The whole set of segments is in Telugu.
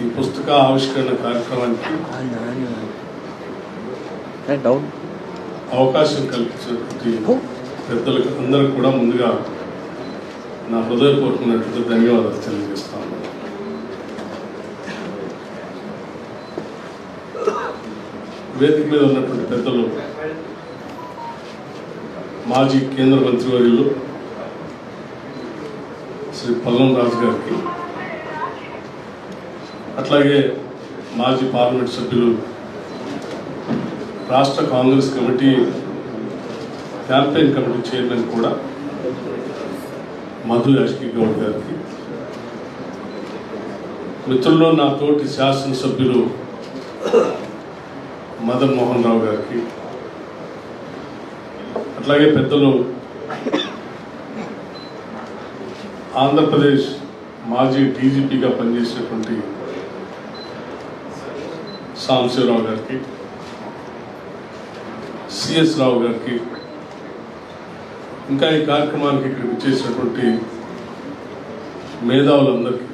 ఈ పుస్తక ఆవిష్కరణ కార్యక్రమానికి అవకాశం కల్పించినటువంటి పెద్దలకు అందరికి కూడా ముందుగా నా హృదయపూర్వకమైనటువంటి ధన్యవాదాలు తెలియజేస్తాను వేదిక మీద ఉన్నటువంటి పెద్దలు మాజీ కేంద్ర మంత్రివర్యులు శ్రీ పల్లం రాజు గారికి అట్లాగే మాజీ పార్లమెంట్ సభ్యులు రాష్ట్ర Congress committee campaign committee chairman కూడా మధు యాష్కి గౌడ్ గారికి. మిత్రుల్లో నా తోటి శాసనసభ్యులు మదన్ మోహన్ రావు గారికి. అట్లాగే పెద్దలు ఆంధ్రప్రదేశ్ మాజీ డీజీపీగా పనిచేసినటువంటి సాంబశివరావు గారికి సిఎస్ రావు గారికి ఇంకా ఈ కార్యక్రమానికి ఇక్కడ వచ్చేసినటువంటి మేధావులందరికీ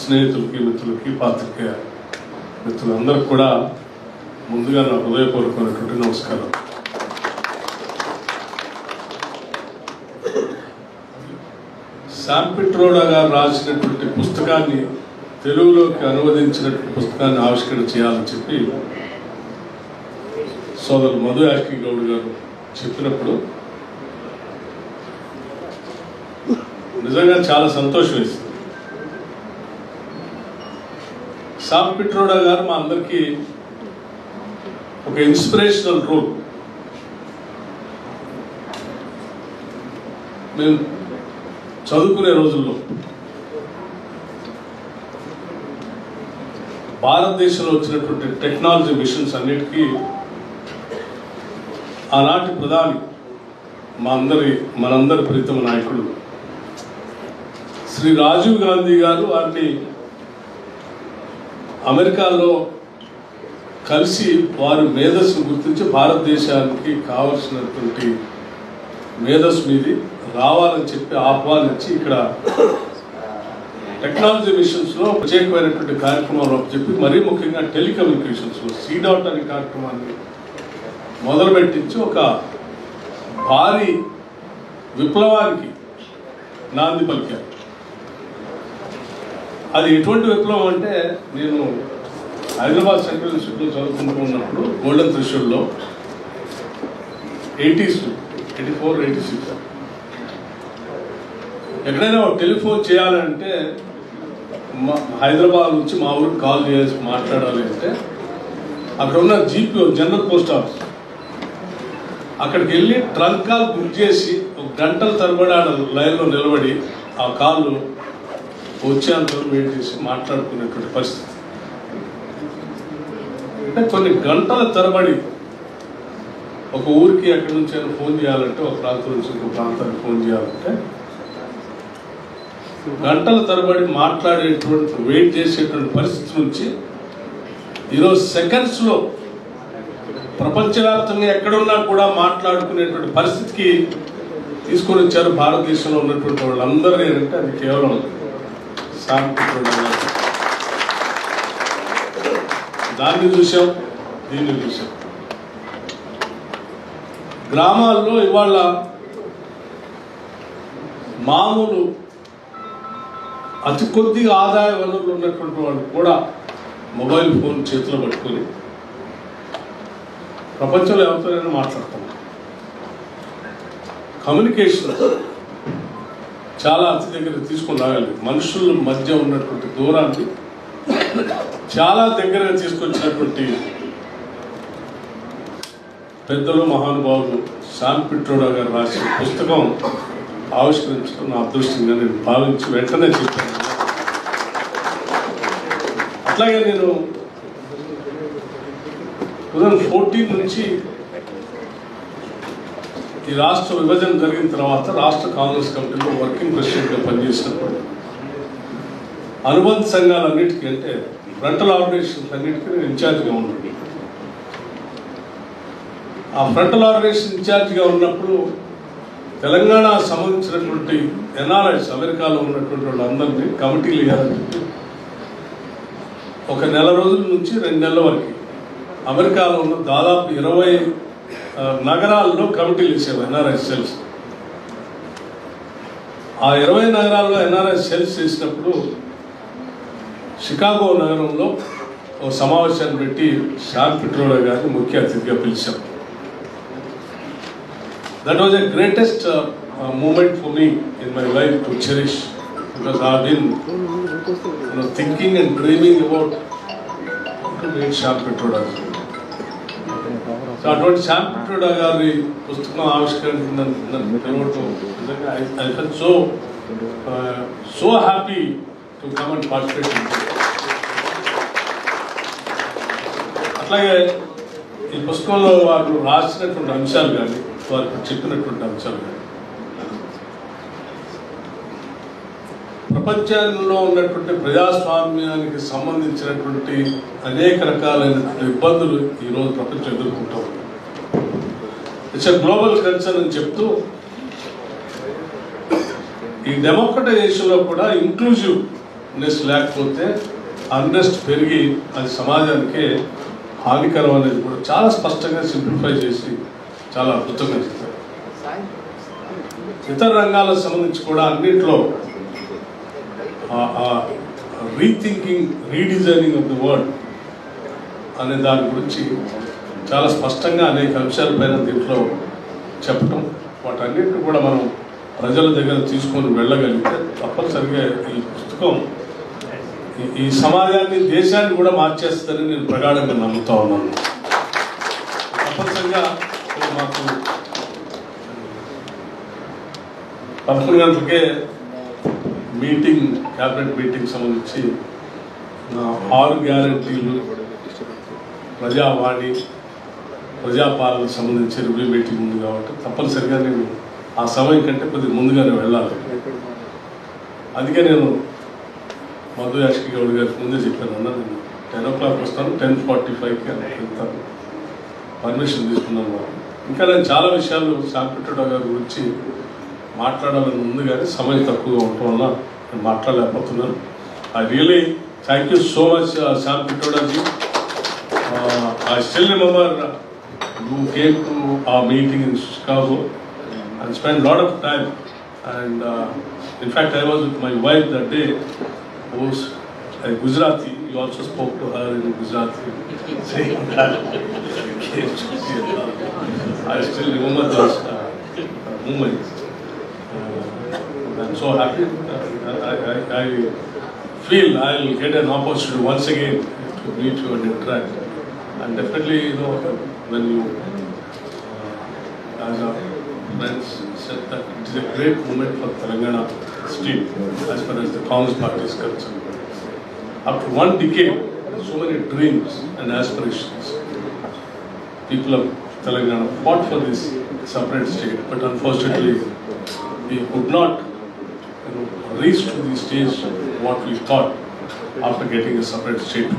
స్నేహితులకి మిత్రులకి పాత్రికేయ మిత్రులందరికీ కూడా ముందుగా నా హృదయపూర్వకమైనటువంటి నమస్కారం శాంపిట్రోడా గారు రాసినటువంటి పుస్తకాన్ని తెలుగులోకి అనువదించిన పుస్తకాన్ని ఆవిష్కరణ చేయాలని చెప్పి సోదరు మధు యాష్కి గౌడ్ గారు చెప్పినప్పుడు నిజంగా చాలా సంతోషం వేసింది. సామ్ పిట్రోడా గారు మా అందరికీ ఒక ఇన్స్పిరేషనల్ రోల్. మేము చదువుకునే రోజుల్లో భారతదేశంలో వచ్చినటువంటి టెక్నాలజీ మిషన్స్ అన్నిటికీ ఆనాటి ప్రధాని మా అందరి మనందరి ప్రీతమ నాయకుడు. శ్రీ రాజీవ్ గాంధీ గారు వారిని అమెరికాలో కలిసి వారి మేధస్సును గుర్తించి భారతదేశానికి కావలసినటువంటి మేధస్సు మీది రావాలని చెప్పి ఆహ్వానించి ఇక్కడ టెక్నాలజీ మిషన్స్లో ప్రత్యేకమైనటువంటి కార్యక్రమాలు చెప్పి మరీ ముఖ్యంగా టెలికమ్యూనికేషన్స్లో సీడాట్ అనే కార్యక్రమాన్ని మొదలుపెట్టించి ఒక భారీ విప్లవానికి నాంది పలికారు. అది ఎటువంటి విప్లవం అంటే నేను హైదరాబాద్ సెంట్రల్ ఇన్స్టిట్యూట్లో చదువుకుంటూ ఉన్నప్పుడు golden త్రిషూల్లో eighties eighty four eighty six. ఎక్కడైనా టెలిఫోన్ చేయాలంటే హైదరాబాద్ నుంచి మా ఊరికి కాల్ చేసి మాట్లాడాలి అంటే అక్కడ ఉన్న జీపీ జనరల్ పోస్ట్ ఆఫీస్. అక్కడికి వెళ్ళి ట్రంక్ కాల్ బుక్ చేసి ఒక గంటల తరబడి ఆడ లైన్లో నిలబడి ఆ కాళ్ళు వచ్చేంత వెయిట్ చేసి మాట్లాడుకునేటువంటి పరిస్థితి. అంటే కొన్ని గంటల తరబడి ఒక ఊరికి అక్కడి నుంచి ఫోన్ చేయాలంటే ఒక ప్రాంతం నుంచి ఇంకో ప్రాంతానికి ఫోన్ చేయాలంటే గంటల తరబడి మాట్లాడేటువంటి వెయిట్ చేసేటువంటి పరిస్థితి నుంచి ఈరోజు సెకండ్స్లో ప్రపంచవ్యాప్తంగా ఎక్కడున్నా కూడా మాట్లాడుకునేటువంటి పరిస్థితికి తీసుకొని వచ్చారు భారతదేశంలో ఉన్నటువంటి వాళ్ళందరూ అంటే అది కేవలం సాంకేతిక దాన్ని చూసాం దీన్ని చూసాం గ్రామాల్లో ఇవాళ మామూలు అతి కొద్దిగా ఆదాయ వనరులు ఉన్నటువంటి వాళ్ళు కూడా మొబైల్ ఫోన్ చేతిలో పట్టుకొని ప్రపంచంలో ఎవరితోనైనా మాట్లాడుతున్నాం కమ్యూనికేషన్ చాలా అతి దగ్గర తీసుకొని రాగాలి మనుషుల మధ్య ఉన్నటువంటి దూరాన్ని చాలా దగ్గరగా తీసుకొచ్చినటువంటి పెద్దలు మహానుభావులు శామ్ పిట్రోడా గారు రాసిన పుస్తకం ఆవిష్కరించడం నా అదృష్టంగా నేను భావించి వెంటనే చెప్పాను. అట్లాగే నేను టూ థౌజండ్ ఫోర్టీన్ నుంచి ఈ రాష్ట్ర విభజన జరిగిన తర్వాత రాష్ట్ర కాంగ్రెస్ కమిటీలో వర్కింగ్ ప్రెసిడెంట్గా పనిచేసినప్పుడు అనుబంధ సంఘాలన్నిటికీ అంటే ఫ్రంటల్ ఆర్గనైజేషన్స్ అన్నిటికీ నేను ఇన్ఛార్జ్గా ఉన్నాను. ఆ ఫ్రంటల్ ఆర్గనైజేషన్ ఇన్ఛార్జ్గా ఉన్నప్పుడు తెలంగాణ సంబంధించినటువంటి ఎన్ఆర్ఐస్ అమెరికాలో ఉన్నటువంటి వాళ్ళందరినీ కమిటీలు వేయాలని చెప్పి ఒక నెల రోజుల నుంచి రెండు నెలల వరకు. అమెరికాలో ఉన్న దాదాపు ఇరవై నగరాల్లో కమిటీలు ఇచ్చారు ఎన్ఆర్ఎస్ సెల్స్. ఆ ఇరవై నగరాల్లో ఎన్ఆర్ఎస్ సెల్స్ చేసినప్పుడు షికాగో నగరంలో ఒక సమావేశాన్ని పెట్టి షాన్ పిట్రోడా గారిని ముఖ్య అతిథిగా that was a greatest moment for me in my life to cherish because I been thinking and dreaming about to Pitroda Sam Pitroda so అటువంటి శ్యామ్ పిట్రోడా గారి పుస్తకం ఆవిష్కరణ పిలవటం so so happy to come and participate అట్లాగే ఈ పుస్తకంలో వారు రాసినటువంటి అంశాలు కానీ వారు చెప్పినటువంటి అంశాలు. ప్రపంచంలో ఉన్నటువంటి ప్రజాస్వామ్యానికి సంబంధించినటువంటి అనేక రకాలైనటువంటి ఇబ్బందులు ఈరోజు ప్రపంచం ఎదుర్కొంటాం ఇట్స్ గ్లోబల్ కన్సర్న్ అని చెప్తూ ఈ డెమోక్రటైజేషన్లో కూడా ఇంక్లూజివ్నెస్ లేకపోతే అన్రెస్ట్ పెరిగి అది సమాజానికే హానికరం అనేది కూడా చాలా స్పష్టంగా సింప్లిఫై చేసి చాలా అద్భుతంగా చెప్పారు. ఇతర రంగాలకు సంబంధించి కూడా అన్నింటిలో rethinking redesigning of the world అనే దాని గురించి చాలా స్పష్టంగా అనేక అంశాలపైన దీంట్లో చెప్పటం వాటన్నిటిని కూడా మనం ప్రజల దగ్గర తీసుకొని వెళ్ళగలిగితే తప్పనిసరిగా ఈ పుస్తకం ఈ- సమాజాన్ని దేశాన్ని కూడా మార్చేస్తుందని నేను ప్రగాఢంగా నమ్ముతా ఉన్నాను. తప్పనిసరిగా మాకు పదకొండు గంటలకే మీటింగ్ క్యాబినెట్ మీటింగ్ సంబంధించి నా ఆరు గ్యారంటీలు ప్రజావాణి ప్రజాపాలన సంబంధించి రివ్యూ మీటింగ్ ఉంది కాబట్టి తప్పనిసరిగా నేను ఆ సమయం కంటే కొద్దిగా ముందుగానే వెళ్ళాలి. అందుకే నేను మధు యాష్కి గౌడ్ గారికి ముందే చెప్పాను అన్న నేను టెన్ ఓ క్లాక్ వస్తాను టెన్ ఫార్టీ ఫైవ్కి వెళ్తాను. పర్మిషన్ తీసుకున్నాను వాళ్ళు ఇంకా నేను చాలా విషయాలు శాంపిటోడా గారి గురించి మాట్లాడాలని ఉంది కానీ సమయం తక్కువగా ఉండటం వల్ల నేను మాట్లాడలేకపోతున్నాను. I really thank you so much Sam పిటోడాజీ I still remember you came to a meeting in Chicago and spend lot of time and in fact I was with my wife that day who's Gujarati you also spoke to her in Gujarati, saying that I still remember those uh, moments. Uh, I'm so happy. Uh, I, I, I feel I'll get an opportunity once again to meet you and interact. And definitely, you know, when you, uh, as our friends said, that it is a great moment for Telangana still, as far as the Congress party is concerned. After one decade, so many dreams and aspirations. People of Telangana fought for this separate state, but unfortunately, we could not you know, reach to the stage what we thought after getting a separate state.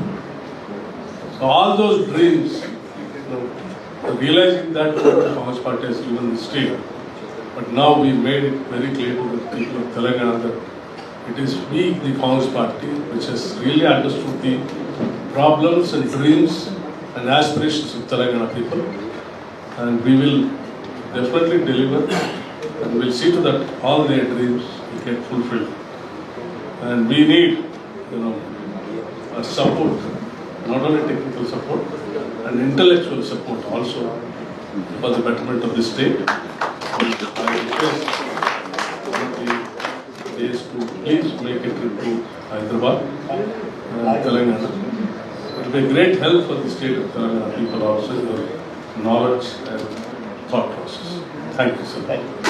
So all those dreams, you know, realizing that the Congress party has given the state, but now we made it very clear to the people of Telangana that it is we, the Congress party, which has really understood the problems and dreams and aspirations of Telangana people. And we will definitely deliver and we'll see to that all their dreams get fulfilled. And we need, you know, a support, not only technical support, and intellectual support also for the betterment of the state. Please make a trip to Hyderabad and Telangana. It will be a great help for the state of Telangana people also, your knowledge and thought process. Thank you, sir.